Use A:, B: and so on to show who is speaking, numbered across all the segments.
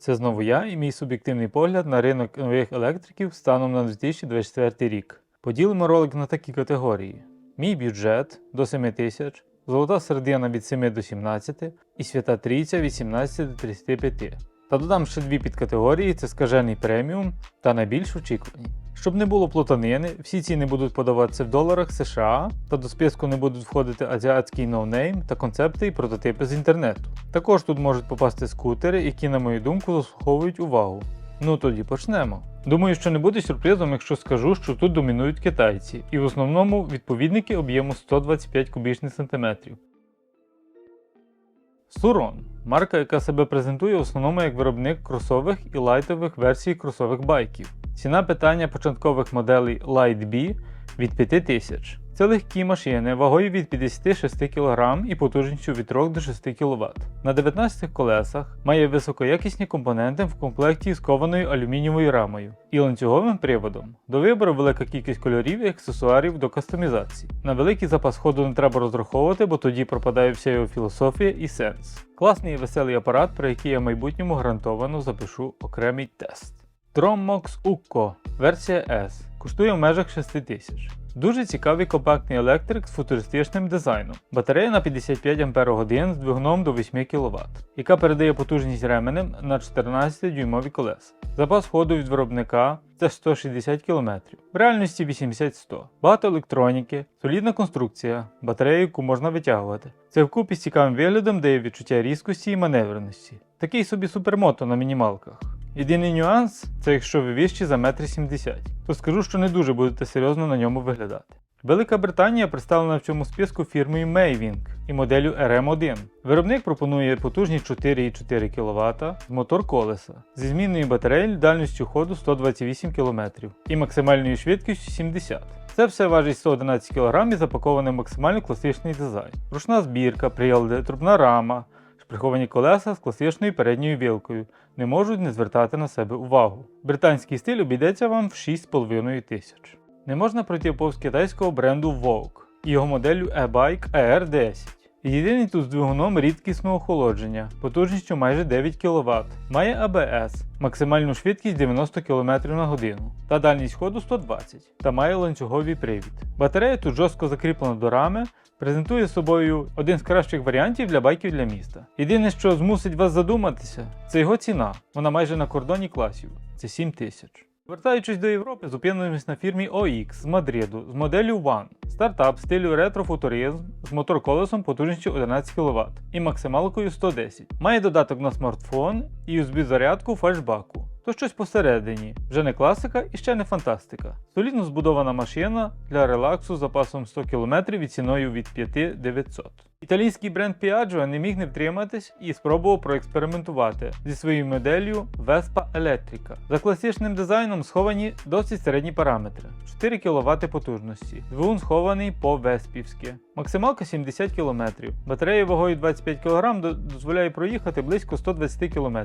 A: Це знову я і мій суб'єктивний погляд на ринок нових електриків станом на 2024 рік. Поділимо ролик на такі категорії: мій бюджет до 7 тисяч, золота середина від 7 до 17 і свята трійця від 17 до 35. Та додам ще дві підкатегорії: це скажений преміум та найбільш очікувані. Щоб не було плутанини, всі ціни будуть подаватися в доларах США, та до списку не будуть входити азіатський ноунейм та концепти і прототипи з інтернету. Також тут можуть попасти скутери, які, на мою думку, заслуговують увагу. Ну тоді почнемо. Думаю, що не буде сюрпризом, якщо скажу, що тут домінують китайці, і в основному відповідники об'єму 125 кубічних сантиметрів. Сурон марка, яка себе презентує в основному як виробник кросових і лайтових версій кросових байків. Ціна питання початкових моделей Light B від 5000. Це легкі машини вагою від 56 кг і потужністю від 3 до 6 кВт. На 19 колесах має високоякісні компоненти в комплекті з кованою алюмінієвою рамою і ланцюговим приводом. До вибору велика кількість кольорів і аксесуарів до кастомізації. На великий запас ходу не треба розраховувати, бо тоді пропадає вся його філософія і сенс. Класний і веселий апарат, про який я в майбутньому гарантовано запишу окремий тест. Trommox Ukko версія S коштує в межах 6 тисяч. Дуже цікавий компактний електрик з футуристичним дизайном. Батарея на 55 Ах з двигуном до 8 кВт, яка передає потужність ременем на 14 дюймові колеса. Запас ходу від виробника це 160 км, в реальності 80-100. Багато електроніки, солідна конструкція, батарея, яку можна витягувати. Це вкупі з цікавим виглядом дає відчуття різкості і маневреності. Такий собі супермото на мінімалках. Єдиний нюанс це якщо ви вищі за 1,70 м, то скажу, що не дуже будете серйозно на ньому виглядати. Велика Британія представлена в цьому списку фірмою Maywing і моделлю RM1. Виробник пропонує потужність 4,4 кВт мотор колеса зі змінною батареєю дальністю ходу 128 км і максимальною швидкістю 70 це все важить 111 кг і запакований максимально класичний дизайн. Ручна збірка, прилади, трубна рама, шприховані колеса з класичною передньою вілкою не можуть не звертати на себе увагу. Британський стиль обійдеться вам в 6,5 тисяч. Не можна пройти повз китайського бренду Vogue і його моделлю e-bike AR10. Єдиний тут з двигуном рідкісного охолодження, потужністю майже 9 кВт, має ABS, максимальну швидкість 90 км на годину та дальність ходу 120 та має ланцюговий привід. Батарея тут жорстко закріплена до рами, презентує собою один з кращих варіантів для байків для міста. Єдине, що змусить вас задуматися, це його ціна. Вона майже на кордоні класів. Це 7 тисяч. Вертаючись до Європи, зупинимось на фірмі OX з Мадриду з моделлю One. Стартап стилю ретро-футуризм з мотор-колесом потужністю 11 кВт і максималкою 110. Має додаток на смартфон і USB-зарядку фальшбаку. То щось посередині, вже не класика і ще не фантастика. Солідно збудована машина для релаксу з запасом 100 км і ціною від 5900. Італійський бренд Piaggio не міг не втриматись і спробував проекспериментувати зі своєю моделлю Vespa Electrica. За класичним дизайном сховані досить середні параметри 4 кВт потужності. Двигун схований по веспівськи. Максималка 70 км. Батарея вагою 25 кг дозволяє проїхати близько 120 км.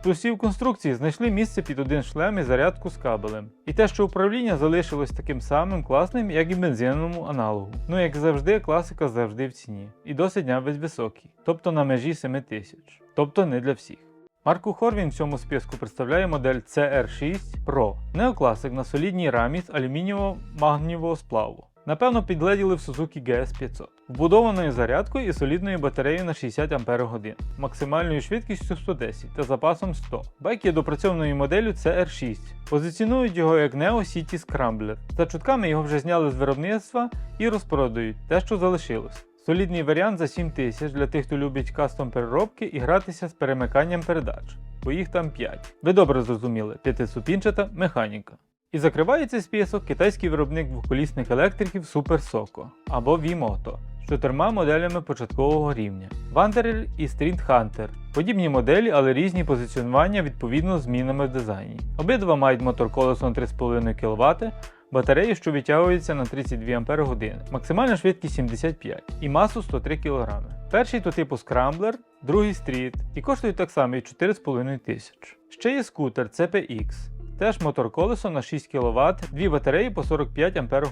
A: З плюсів конструкції знайшли місце під один шлем і зарядку з кабелем. І те, що управління залишилось таким самим класним, як і бензиновому аналогу. Ну як завжди, класика завжди в ціні. І досить навіть високий, тобто на межі 7000. Тобто не для всіх. Марку Хорвін в цьому списку представляє модель CR6 Pro, неокласик на солідній рамі з алюмінієво-магнієвого сплаву. Напевно, підгледіли в Suzuki GS500, вбудованою зарядкою і солідною батареєю на 60 Ах, максимальною швидкістю 110 та запасом 100. Байк є допрацьованою моделлю CR6. Позиціонують його як Neo City Scrambler. За чутками його вже зняли з виробництва і розпродають те, що залишилось. Солідний варіант за 7 тисяч для тих, хто любить кастом переробки і гратися з перемиканням передач, бо їх там 5. Ви добре зрозуміли, п'ятисупінчата механіка. І закриває цей список китайський виробник двоколісних електриків Super Soco або V-Moto з чотирма моделями початкового рівня Wanderer і Street Hunter. Подібні моделі, але різні позиціонування відповідно змінами в дизайні. Обидва мають мотор колесом 3,5 кВт, батареї, що відтягується на 32 Ах, максимальна швидкість 75 і масу 103 кг. Перший то типу Scrambler, другий стріт і коштують так само 4,5 тисяч. Ще є скутер CPX. Теж мотор колесо на 6 кВт, дві батареї по 45 Ах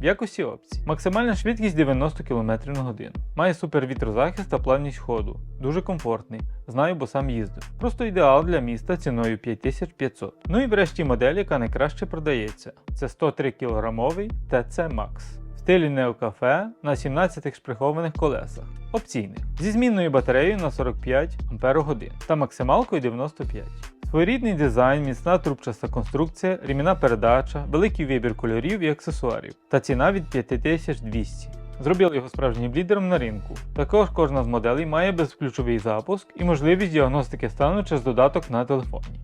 A: в якості опцій. Максимальна швидкість 90 км на годину. Має супер вітрозахист та плавність ходу. Дуже комфортний. Знаю, бо сам їздив. Просто ідеал для міста ціною 5500. Ну і врешті модель, яка найкраще продається. Це 103 кг TC Max. В стилі неокафе на 17 шприхованих колесах. Опційних. Зі змінною батареєю на 45 Ах та максималкою 95. Своєрідний дизайн, міцна трубчаста конструкція, ріміна передача, великий вибір кольорів і аксесуарів та ціна від 5200. Зробили його справжнім лідером на ринку. Також кожна з моделей має безключовий запуск і можливість діагностики стану через додаток на телефоні.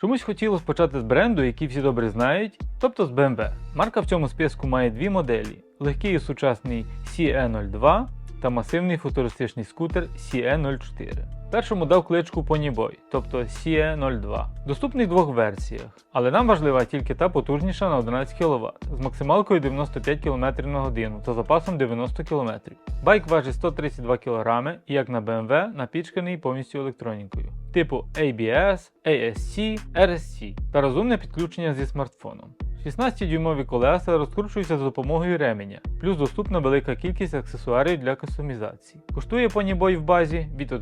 A: Чомусь хотілося почати з бренду, який всі добре знають, тобто з BMW. Марка в цьому списку має дві моделі: легкий і сучасний CE02 та масивний футуристичний скутер CE04. Першому дав кличку Ponyboy, тобто CE02. Доступний в двох версіях, але нам важлива тільки та потужніша на 11 кВт з максималкою 95 км на годину та запасом 90 км. Байк важить 132 кг і як на BMW напічканий повністю електронікою, типу ABS, ASC, RSC та розумне підключення зі смартфоном. 16-дюймові колеса розкручуються за допомогою ременя, плюс доступна велика кількість аксесуарів для кастомізації. Коштує Ponyboy в базі від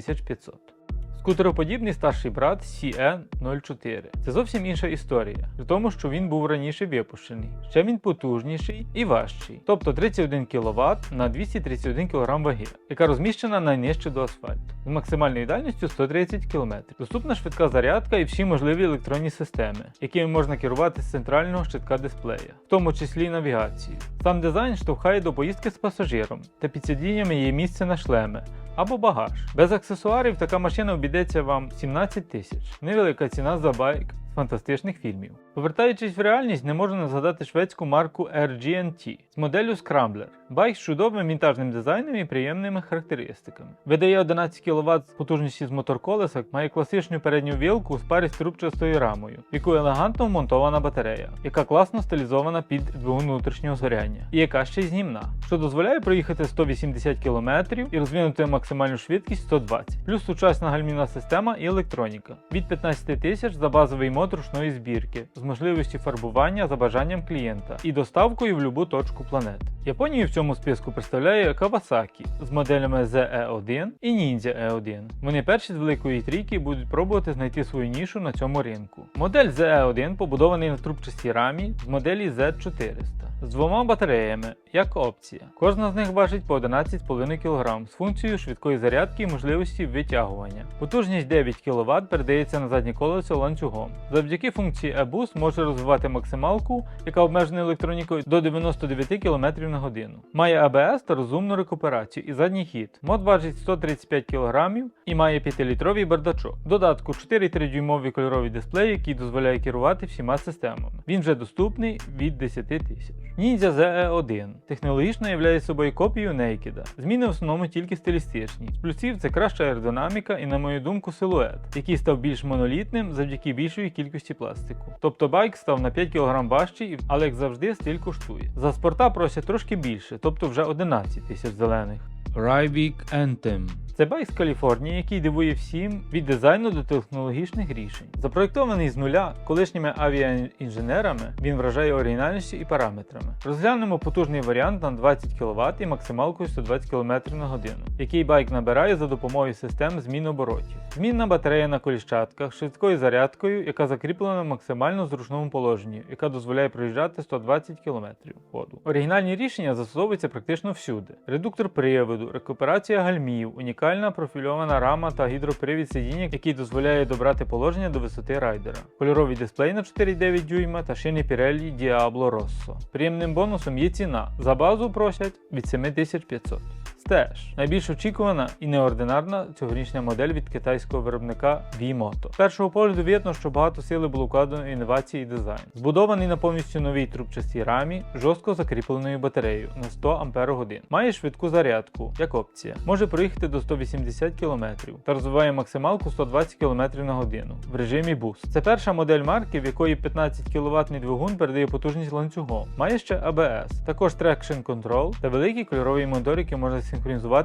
A: 11500. Скутероподібний старший брат CE04. Це зовсім інша історія, при тому, що він був раніше випущений. Ще він потужніший і важчий, тобто 31 кВт на 231 кг ваги, яка розміщена найнижче до асфальту, з максимальною дальністю 130 км. Доступна швидка зарядка і всі можливі електронні системи, якими можна керувати з центрального щитка дисплея, в тому числі й навігацію. Сам дизайн штовхає до поїздки з пасажиром, та під сидіннями є місце на шлеми або багаж. Без аксесуарів така машина обійдеться вам 17 тисяч. Невелика ціна за байк фантастичних фільмів. Повертаючись в реальність, не можу не згадати шведську марку RGNT з моделлю Scrambler. Байк з чудовим вінтажним дизайном і приємними характеристиками. Видає 11 кВт з потужністю з моторколеса, має класичну передню вілку з парі з трубчастою рамою, в яку елегантно вмонтована батарея, яка класно стилізована під двигун внутрішнього згоряння, і яка ще й знімна, що дозволяє проїхати 180 км і розвинути максимальну швидкість 120, плюс сучасна гальмівна система і електроніка. Від 15 тисяч за базовий мод ручної збірки з можливістю фарбування за бажанням клієнта і доставкою в любу точку планети. Японію в цьому списку представляє Kawasaki з моделями ZE1 і Ninja E1. Вони перші з великої трійки будуть пробувати знайти свою нішу на цьому ринку. Модель ZE1 побудований на трубчастій рамі з моделі Z400 з двома батареями, як опція. Кожна з них важить по 11,5 кг з функцією швидкої зарядки і можливості витягування. Потужність 9 кВт передається на заднє колесо ланцюгом. Завдяки функції E-Boost може розвивати максималку, яка обмежена електронікою до 99 км на годину. Має ABS та розумну рекуперацію і задній хід. Мод важить 135 кг і має 5-літровий бардачок. В додатку 4,3 дюймовий кольоровий дисплей, який дозволяє керувати всіма системами. Він вже доступний від 10 тисяч. Ninja ZE1 технологічно являє собою копію Naked. Зміни в основному тільки стилістичні. З плюсів це краща аеродинаміка і, на мою думку, силует, який став більш монолітним завдяки більшої кількості пластику. Тобто байк став на 5 кг важчий, але як завжди стиль коштує. За спорта просять трошки більше, тобто вже 11 тисяч зелених. Ryvik Anthem це байк з Каліфорнії, який дивує всім від дизайну до технологічних рішень. Запроєктований з нуля колишніми авіаінженерами, він вражає оригінальністю і параметрами. Розглянемо потужний варіант на 20 кВт і максималкою 120 км на годину, який байк набирає за допомогою систем змін оборотів. Змінна батарея на коліщатках, швидкою зарядкою, яка закріплена в максимально зручному положенні, яка дозволяє проїжджати 120 км ходу. Оригінальні рішення застосовуються практично всюди: редуктор приводу, рекуперація гальмів, Унікальна профільована рама та гідропривід сидіння, який дозволяє добрати положення до висоти райдера. Кольоровий дисплей на 4,9 дюйма та шини Pirelli Diablo Rosso. Приємним бонусом є ціна. За базу просять від 7500. Стеж найбільш очікувана і неординарна цьогорічна модель від китайського виробника V-Moto. З першого погляду видно, що багато сили було вкладено інновації і дизайн. Збудований на повністю новій трубчастій рамі, жорстко закріпленою батареєю на 100 Ах. Має швидку зарядку, як опція. Може проїхати до 180 км та розвиває максималку 120 км на годину в режимі Boost. Це перша модель марки, в якої 15 кВт двигун передає потужність ланцюгом. Має ще ABS, також Traction Control та великий кольоровий мотор, який можна синхронізувати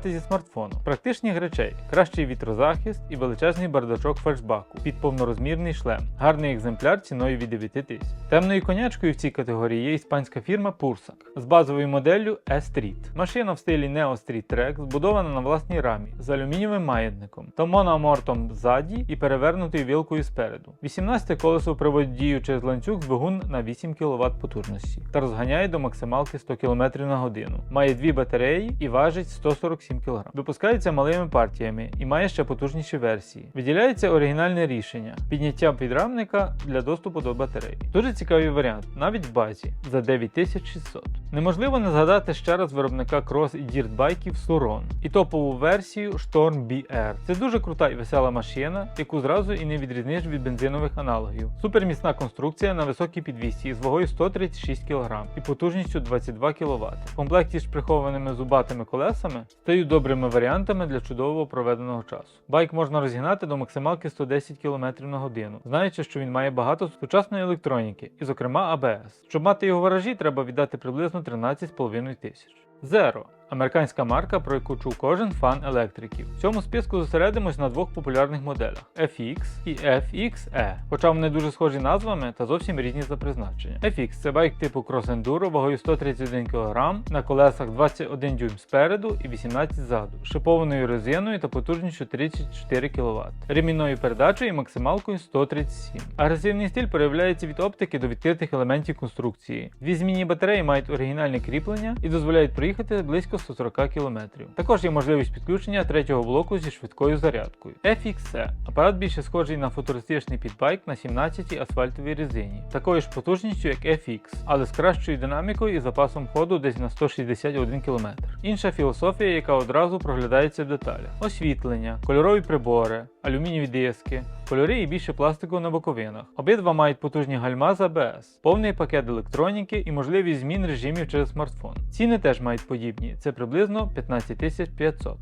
A: зі смартфоном. Практичних речей, кращий вітрозахист і величезний бардачок фальшбаку під повнорозмірний шлем. Гарний екземпляр ціною від 9 тисяч. Темною конячкою в цій категорії є іспанська фірма Pursak з базовою моделлю E-Street. Машина в стилі Neo Street Track збудована на власній рамі з алюмінієвим маятником та моноамортом ззаді і перевернутою вілкою спереду. 18 колесо приводить дію через ланцюг двигун на 8 кВт потужності та розганяє до максималки 100 км на годину. Має дві батареї і важить 147 кг. Випускається малими партіями і має ще потужніші версії. Виділяється оригінальне рішення підняття підрамника для доступу до батареї. Дуже цікавий варіант, навіть в базі за 9600. Неможливо не згадати ще раз виробника крос і діртбайків Suron і топову версію Storm BR. Це дуже крута і весела машина, яку зразу і не відрізниш від бензинових аналогів. Суперміцна конструкція на високій підвісці з вагою 136 кг і потужністю 22 кВт. В комплекті з прихованими зубатими колесами стають добрими варіантами для чудового проведеного часу. Байк можна розігнати до максималки 110 км на годину, знаючи, що він має багато сучасної електроніки, і, зокрема, АБС. Щоб мати його в треба віддати приблизно 13,5 тисяч. Zero американська марка, про яку чув кожен фан електриків. В цьому списку зосередимось на двох популярних моделях FX і FXE, хоча вони дуже схожі назвами та зовсім різні за призначення. FX це байк типу Enduro вагою 131 кг на колесах 21 дюйм спереду і 18 ззаду, шипованою резиною та потужністю 34 кВт, ремінною передачею і максималкою 137. Агресивний стиль проявляється від оптики до відкритих елементів конструкції. Дві змінні батареї мають оригінальне кріплення і дозволяють проїхати близько 140 км. Також є можливість підключення третього блоку зі швидкою зарядкою. FXE – апарат більше схожий на футуристичний підбайк на 17 асфальтовій резині, такою ж потужністю, як FX, але з кращою динамікою і запасом ходу десь на 161 км. Інша філософія, яка одразу проглядається в деталях: освітлення, кольорові прибори, алюмінієві диски, кольори і більше пластику на боковинах. Обидва мають потужні гальма з ABS, повний пакет електроніки і можливість змін режимів через смартфон. Ціни теж мають подібні, це приблизно 15 500.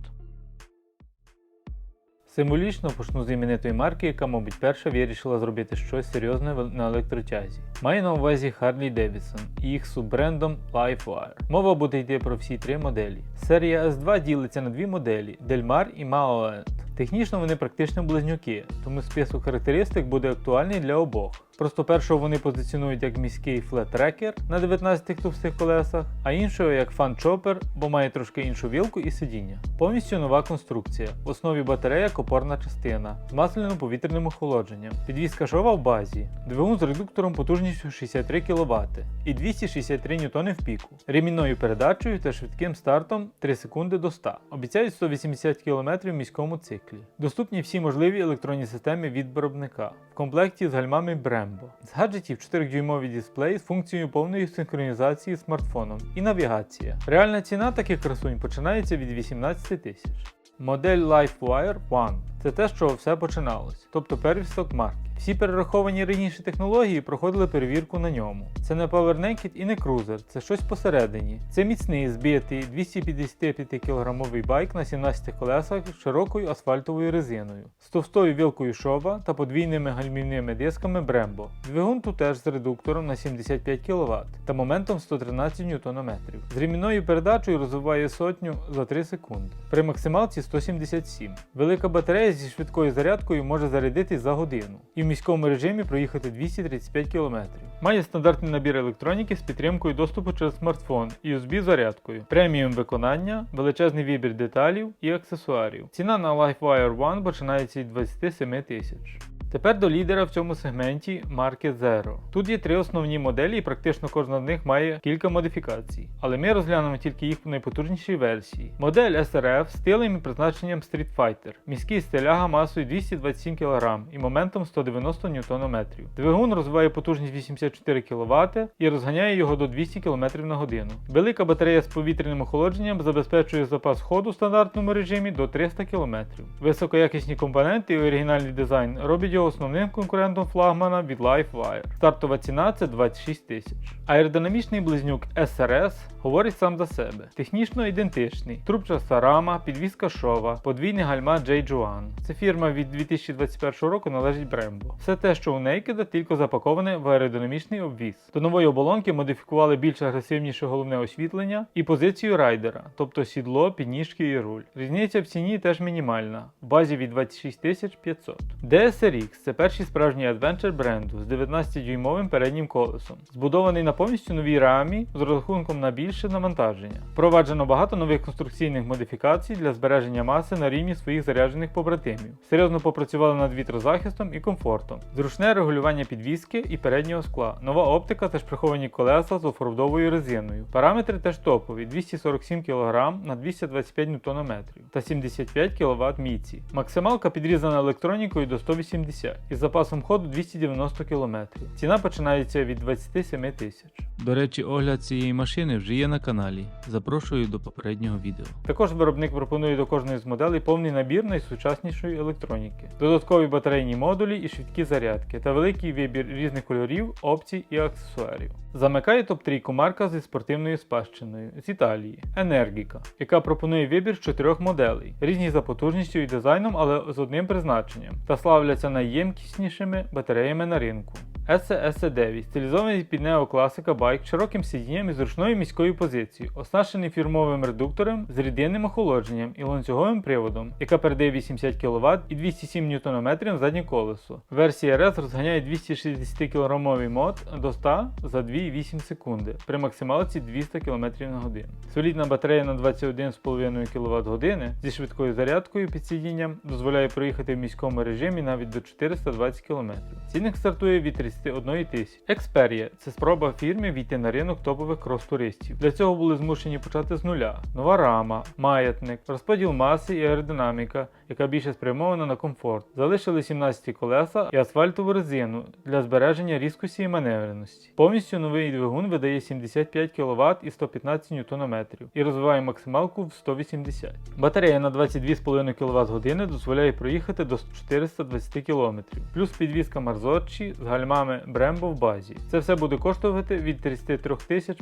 A: Символічно почну з іменитої марки, яка, мабуть, перша вирішила зробити щось серйозне на електротязі. Маю на увазі Harley Davidson і їх суббрендом LifeWire. Мова буде йти про всі три моделі. Серія S2 ділиться на дві моделі Mar і Mauland. Технічно вони практично близнюки, тому список характеристик буде актуальний для обох. Просто першого вони позиціонують як міський флет-трекер на 19 товстих колесах, а іншого як фан-чопер, бо має трошки іншу вілку і сидіння. Повністю нова конструкція. В основі батарея опорна частина з масляно-повітряним охолодженням. Підвізка шова в базі, двигун з редуктором потужністю 63 кВт і 263 Ньютони в піку, ремінною передачею та швидким стартом 3 секунди до 100. Обіцяють 180 км в міському циклі. Доступні всі можливі електронні системи від виробника в комплекті з гальмами Brembo. З гаджетів 4-дюймовий дисплей з функцією повної синхронізації з смартфоном і навігація. Реальна ціна таких красунь починається від 18 тисяч. Модель LifeWire One це те, з чого все починалось, тобто первісток марки. Всі перераховані раніше технології проходили перевірку на ньому. Це не Power Naked і не крузер, це щось посередині. Це міцний збитий 255 кілограмовий байк на 17 колесах з широкою асфальтовою резиною, з товстою вілкою шоба та подвійними гальмівними дисками Brembo. Двигун тут теж з редуктором на 75 кВт та моментом 113 Нм. З ремінною передачею розвиває сотню за 3 секунди. При максималці 177. Велика батарея зі швидкою зарядкою може зарядитись за годину і в міському режимі проїхати 235 км. Має стандартний набір електроніки з підтримкою доступу через смартфон USB зарядкою, преміум виконання, величезний вибір деталів і аксесуарів. Ціна на LifeWire One починається від 27 тисяч. Тепер до лідера в цьому сегменті марки Zero. Тут є три основні моделі, і практично кожна з них має кілька модифікацій, але ми розглянемо тільки їх найпотужніші версії. Модель SRF з стилем і призначенням Street Fighter, міський стиляга масою 227 кг і моментом 190 Нм. Двигун розвиває потужність 84 кВт і розганяє його до 200 км на годину. Велика батарея з повітряним охолодженням забезпечує запас ходу в стандартному режимі до 300 км. Високоякісні компоненти і оригінальний дизайн роблять його основним конкурентом флагмана від LiveWire. Стартова ціна це 26 тисяч. Аеродинамічний близнюк SRS говорить сам за себе. Технічно ідентичний. Трубчаста рама, підвізка шова, подвійний гальма J. Juan. Це фірма від 2021 року належить Brembo. Все те, що у Naked, тільки запаковане в аеродинамічний обвіз. До нової оболонки модифікували більш агресивніше головне освітлення і позицію райдера, тобто сідло, підніжки і руль. Різниця в ціні теж мінімальна, в базі від 26 500. DSRX це перший справжній адвенчер бренду з 19-дюймовим переднім колесом, збудований на повністю новій рамі з розрахунком на більше навантаження. Впроваджено багато нових конструкційних модифікацій для збереження маси на рівні своїх заряджених побратимів. Серйозно попрацювали над вітрозахистом і комфортом, зручне регулювання підвіски і переднього скла, нова оптика та шприховані колеса з офродовою резиною. Параметри теж топові: 247 кг на 225 Нм та 75 кВт міці. Максималка підрізана електронікою до 180 із запасом ходу 290 км. Ціна починається від 27 тисяч.
B: До речі, огляд цієї машини вже є на каналі. Запрошую до попереднього відео.
A: Також виробник пропонує до кожної з моделей повний набір найсучаснішої електроніки, додаткові батарейні модулі і швидкі зарядки та великий вибір різних кольорів, опцій і аксесуарів. Замикає топ-трійку марка зі спортивною спадщиною з Італії Енергіка, яка пропонує вибір з чотирьох моделей, різні за потужністю і дизайном, але з одним призначенням, та славляться найємкіснішими батареями на ринку. SE9 стилізований під неокласика байк широким сидінням і зручною міською позицією, оснащений фірмовим редуктором з рідинним охолодженням і ланцюговим приводом, яка передає 80 кВт і 207 Нм заднє колесо. Версія RS розганяє 260 кг мод до 100 за 2,8 секунди при максималці 200 км на годину. Солідна батарея на 21,5 кВт зі швидкою зарядкою під сидінням дозволяє проїхати в міському режимі навіть до 420 км. Цінник стартує від 31 тисяч. Xperia – це спроба фірми війти на ринок топових крос-туристів. Для цього були змушені почати з нуля. Нова рама, маятник, розподіл маси і аеродинаміка, яка більше спрямована на комфорт. Залишили 17 колеса і асфальтову резину для збереження різкості і маневреності. Повністю новий двигун видає 75 кВт і 115 Нм і розвиває максималку в 180. Батарея на 22,5 кВт години дозволяє проїхати до 420 км, плюс підвізка Марзотчі з гальмами Brembo в базі. Це все буде коштувати від 33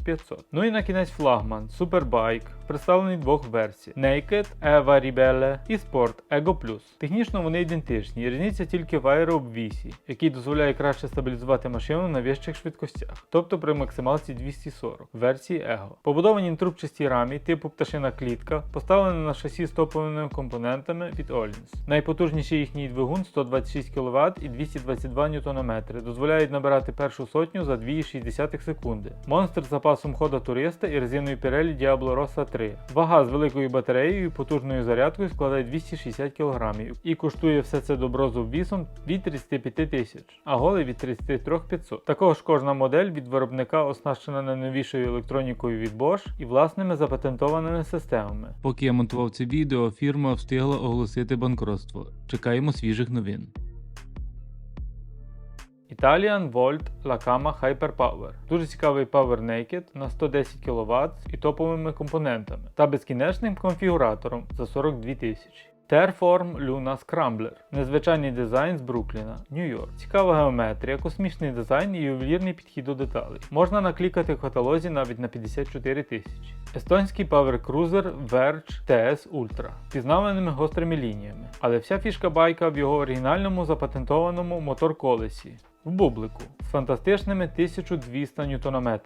A: 500. Ну і на кінець флагман Superbike, представлений двох версій: Naked, Eva Ribelle і Sport Ego Plus. Технічно вони ідентичні, різниця тільки в аерообвісі, який дозволяє краще стабілізувати машину на вищих швидкостях, тобто при максималці 240 в версії Ego. Побудовані на трубчастій рамі типу пташина клітка, поставлені на шасі з топовими компонентами від Olins. Найпотужніший їхній двигун 126 кВт і 222 Нм, дозволяють набирати першу сотню за 2,6 секунди. Монстр з запасом хода туриста і резиною Pirelli Diablo Rossa 3. Вага з великою батареєю і потужною зарядкою складає 260 кг і коштує все це добро з обвісом від 35 тисяч, а голий від 33 500. Також кожна модель від виробника оснащена найновішою електронікою від Bosch і власними запатентованими системами.
B: Поки я монтував це відео, фірма встигла оголосити банкротство. Чекаємо свіжих новин.
A: Italian Volt Lacama Hyperpower. Дуже цікавий Power Naked на 110 кВт і топовими компонентами та безкінечним конфігуратором за 42 тисячі. Terform Luna Scrambler. Незвичайний дизайн з Брукліна, Нью-Йорк. Цікава геометрія, космічний дизайн і ювелірний підхід до деталей. Можна наклікати в каталозі навіть на 54 тисячі. Естонський Cruiser Verge TS Ultra з пізнаваними гострими лініями. Але вся фішка байка в його оригінальному запатентованому мотор-колесі. В бублику з фантастичними 1200 Нм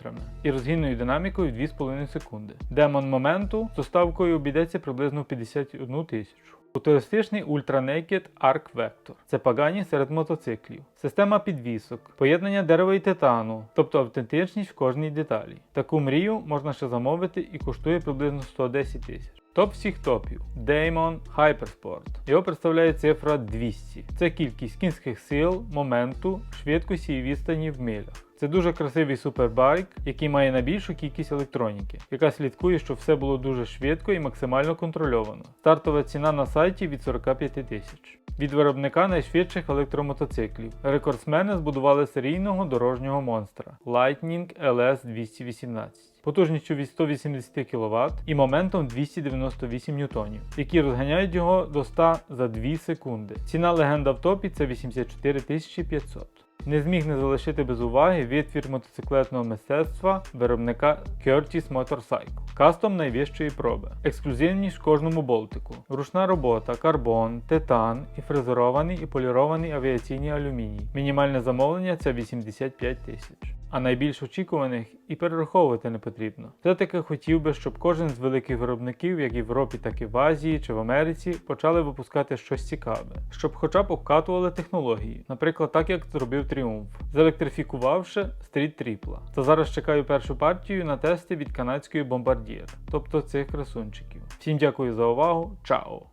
A: і розгінною динамікою 2,5 секунди. Демон моменту з доставкою обійдеться приблизно 51 тисячу. Футуристичний Ultra Naked Arc Vector. Це погані серед мотоциклів. Система підвісок, поєднання дерева і титану, тобто автентичність в кожній деталі. Таку мрію можна ще замовити і коштує приблизно 110 тисяч. Топ всіх топів Daemon Hypersport. Його представляє цифра 200. Це кількість кінських сил, моменту, швидкості і відстані в милях. Це дуже красивий супербайк, який має найбільшу кількість електроніки, яка слідкує, щоб все було дуже швидко і максимально контрольовано. Стартова ціна на сайті від 45 тисяч. Від виробника найшвидших електромотоциклів. Рекордсмени збудували серійного дорожнього монстра Lightning LS 218 потужністю від 180 кВт і моментом 298 ньютонів, які розганяють його до 100 за 2 секунди. Ціна легенда в топі це 84 500. Не зміг не залишити без уваги відтвір мотоциклетного мистецтва виробника Curtis Motorcycle. Кастом найвищої проби. Ексклюзивність кожному болтику. Ручна робота, карбон, титан і фрезерований і полірований авіаційний алюміній. Мінімальне замовлення це 85 тисяч. А найбільш очікуваних і перераховувати не потрібно. Все-таки хотів би, щоб кожен з великих виробників, як в Європі, так і в Азії чи в Америці, почали випускати щось цікаве, щоб хоча б обкатували технології, наприклад, так як зробив Тріумф, зелектрифікувавши стріт тріпла. Та зараз чекаю першу партію на тести від канадської бомбардір, тобто цих красунчиків. Всім дякую за увагу, чао!